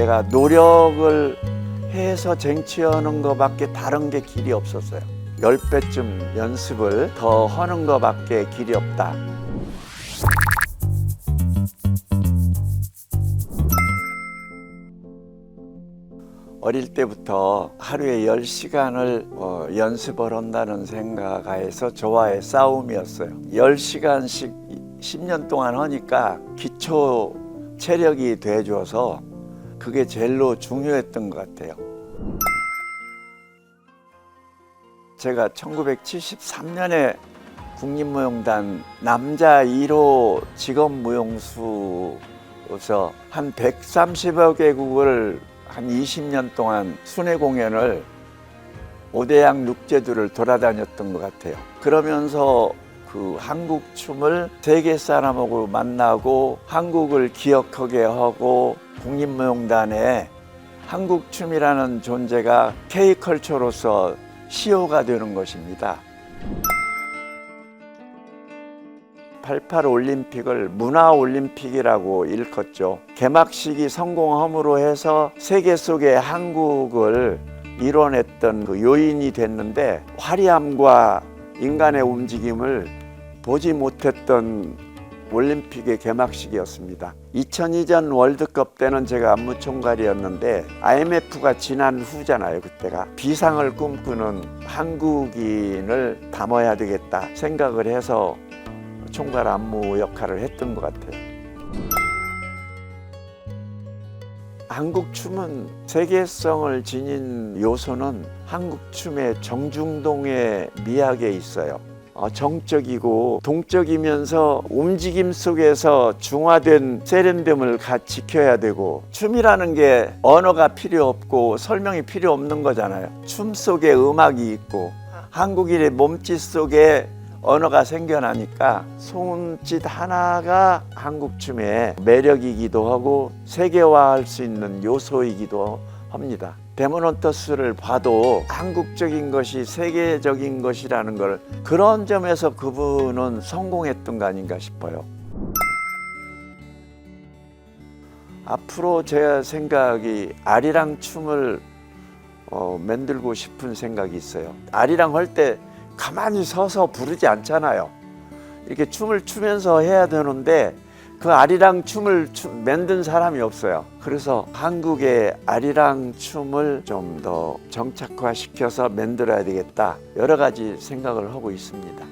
내가 노력을 해서 쟁취하는 것밖에 다른 게 길이 없었어요. 열 배쯤 연습을 더 하는 것밖에 길이 없다. 어릴 때부터 하루에 10시간을 어, 연습을 한다는 생각하에서 저와의 싸움이었어요. 10시간씩 10년 동안 하니까 기초 체력이 돼줘서 그게 제일로 중요했던 것 같아요. 제가 1973년에 국립무용단 남자 1호 직업무용수로서 한 130여 개국을 한 20년 동안 순회 공연을 오대양 육제도를 돌아다녔던 것 같아요. 그러면서 그 한국 춤을 세계 사람하고 만나고 한국을 기억하게 하고 국립무용단에 한국 춤이라는 존재가 K컬처로서 시효가 되는 것입니다. 88 올림픽을 문화 올림픽이라고 일컫죠. 개막식이 성공함으로 해서 세계 속에 한국을 이뤄냈던 그 요인이 됐는데 화려함과 인간의 움직임을 보지 못했던 올림픽의 개막식이었습니다. 2002년 월드컵 때는 제가 안무 총괄이었는데 IMF가 지난 후잖아요. 그때가 비상을 꿈꾸는 한국인을 담아야 되겠다 생각을 해서 총괄 안무 역할을 했던 것 같아요. 한국 춤은 세계성을 지닌 요소는 한국 춤의 정중동의 미학에 있어요. 어, 정적이고 동적이면서 움직임 속에서 중화된 세련됨을 같이 지켜야 되고 춤이라는 게 언어가 필요 없고 설명이 필요 없는 거잖아요. 춤 속에 음악이 있고 한국인의 몸짓 속에 언어가 생겨나니까 손짓 하나가 한국 춤의 매력이기도 하고 세계화할 수 있는 요소이기도 합니다. 데모넌터스를 봐도 한국적인 것이 세계적인 것이라는 걸 그런 점에서 그분은 성공했던 거 아닌가 싶어요. 앞으로 제 생각이 아리랑 춤을 어, 만들고 싶은 생각이 있어요. 아리랑 할 때 가만히 서서 부르지 않잖아요. 이렇게 춤을 추면서 해야 되는데 그 아리랑 춤을 춤, 만든 사람이 없어요. 그래서 한국의 아리랑 춤을 좀 더 정착화시켜서 만들어야 되겠다 여러 가지 생각을 하고 있습니다.